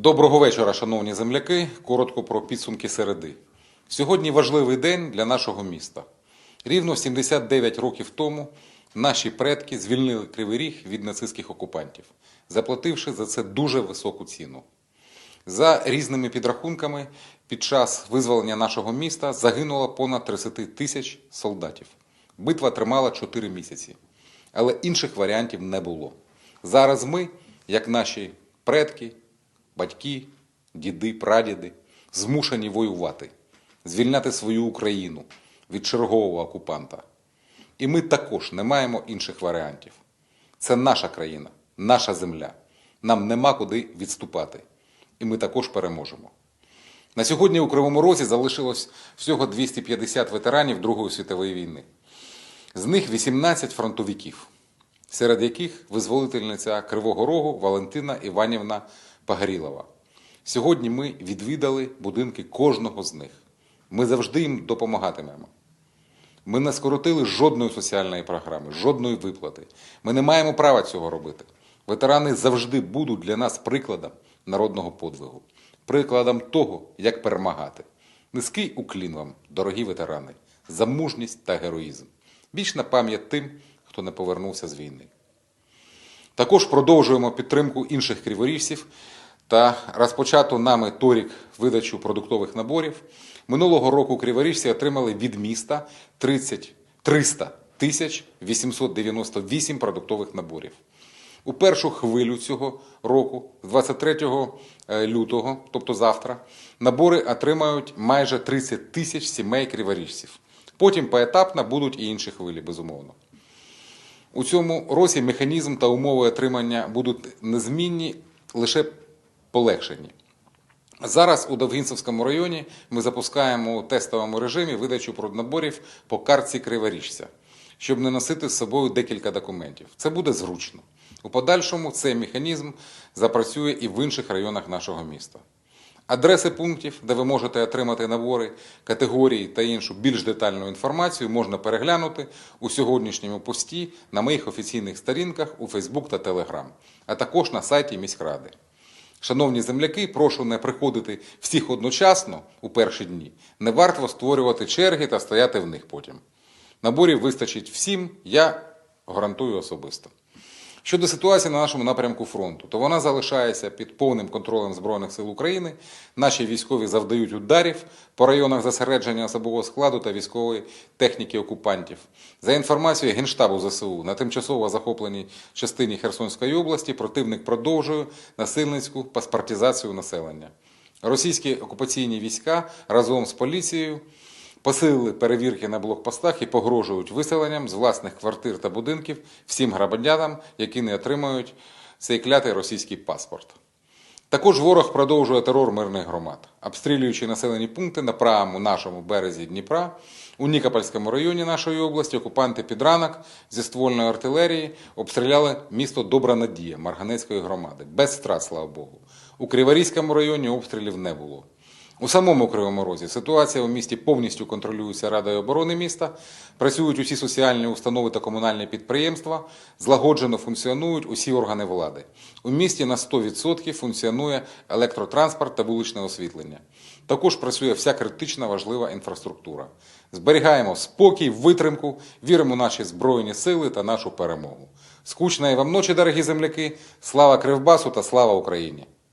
Доброго вечора, шановні земляки. Коротко про підсумки середи. Сьогодні важливий день для нашого міста. Рівно 79 років тому наші предки звільнили Кривий Ріг від нацистських окупантів, заплативши за це дуже високу ціну. За різними підрахунками, під час визволення нашого міста загинуло понад 30 тисяч солдатів. Битва тримала 4 місяці, але інших варіантів не було. Зараз ми, як наші предки, батьки, діди, прадіди, змушені воювати, звільняти свою Україну від чергового окупанта. І ми також не маємо інших варіантів. Це наша країна, наша земля. Нам нема куди відступати. І ми також переможемо. На сьогодні у Кривому Розі залишилось всього 250 ветеранів Другої світової війни. З них 18 фронтовиків, серед яких визволительниця Кривого Рогу Валентина Іванівна Погорілова. Сьогодні ми відвідали будинки кожного з них. Ми завжди їм допомагатимемо. Ми не скоротили жодної соціальної програми, жодної виплати. Ми не маємо права цього робити. Ветерани завжди будуть для нас прикладом народного подвигу, прикладом того, як перемагати. Низький уклін вам, дорогі ветерани, за мужність та героїзм. Вічна пам'ять тим, хто не повернувся з війни. Також продовжуємо підтримку інших криворіжців та розпочату нами торік видачу продуктових наборів. Минулого року криворіжці отримали від міста 30, 300 тисяч 898 продуктових наборів. У першу хвилю цього року, з 23 лютого, тобто завтра, набори отримають майже 30 тисяч сімей криворіжців. Потім поетапно будуть і інші хвилі, безумовно. У цьому році механізм та умови отримання будуть незмінні, лише полегшені. Зараз у Довгинцевському районі ми запускаємо у тестовому режимі видачу проднаборів по картці Криворіжця, щоб не носити з собою декілька документів. Це буде зручно. У подальшому цей механізм запрацює і в інших районах нашого міста. Адреси пунктів, де ви можете отримати набори, категорії та іншу більш детальну інформацію, можна переглянути у сьогоднішньому пості на моїх офіційних сторінках у Facebook та Telegram, а також на сайті міськради. Шановні земляки, прошу не приходити всіх одночасно у перші дні. Не варто створювати черги та стояти в них потім. Наборів вистачить всім, я гарантую особисто. Щодо ситуації на нашому напрямку фронту, то вона залишається під повним контролем Збройних сил України. Наші військові завдають ударів по районах зосередження особового складу та військової техніки окупантів. За інформацією Генштабу ЗСУ, на тимчасово захопленій частині Херсонської області противник продовжує насильницьку паспортизацію населення. Російські окупаційні війська разом з поліцією посилили перевірки на блокпостах і погрожують виселенням з власних квартир та будинків всім громадянам, які не отримають цей клятий російський паспорт. Також ворог продовжує терор мирних громад, обстрілюючи населені пункти на правому нашому березі Дніпра. У Нікопольському районі нашої області окупанти під ранок зі ствольної артилерії обстріляли місто Добра Надія Марганецької громади без страт, слава Богу. У Криворізькому районі обстрілів не було. У самому Кривому Розі ситуація у місті повністю контролюється Радою оборони міста. Працюють усі соціальні установи та комунальні підприємства, злагоджено функціонують усі органи влади. У місті на 100% функціонує електротранспорт та вуличне освітлення. Також працює вся критична важлива інфраструктура. Зберігаємо спокій, витримку, віримо в наші збройні сили та нашу перемогу. Скучної вам ночі, дорогі земляки! Слава Кривбасу та слава Україні!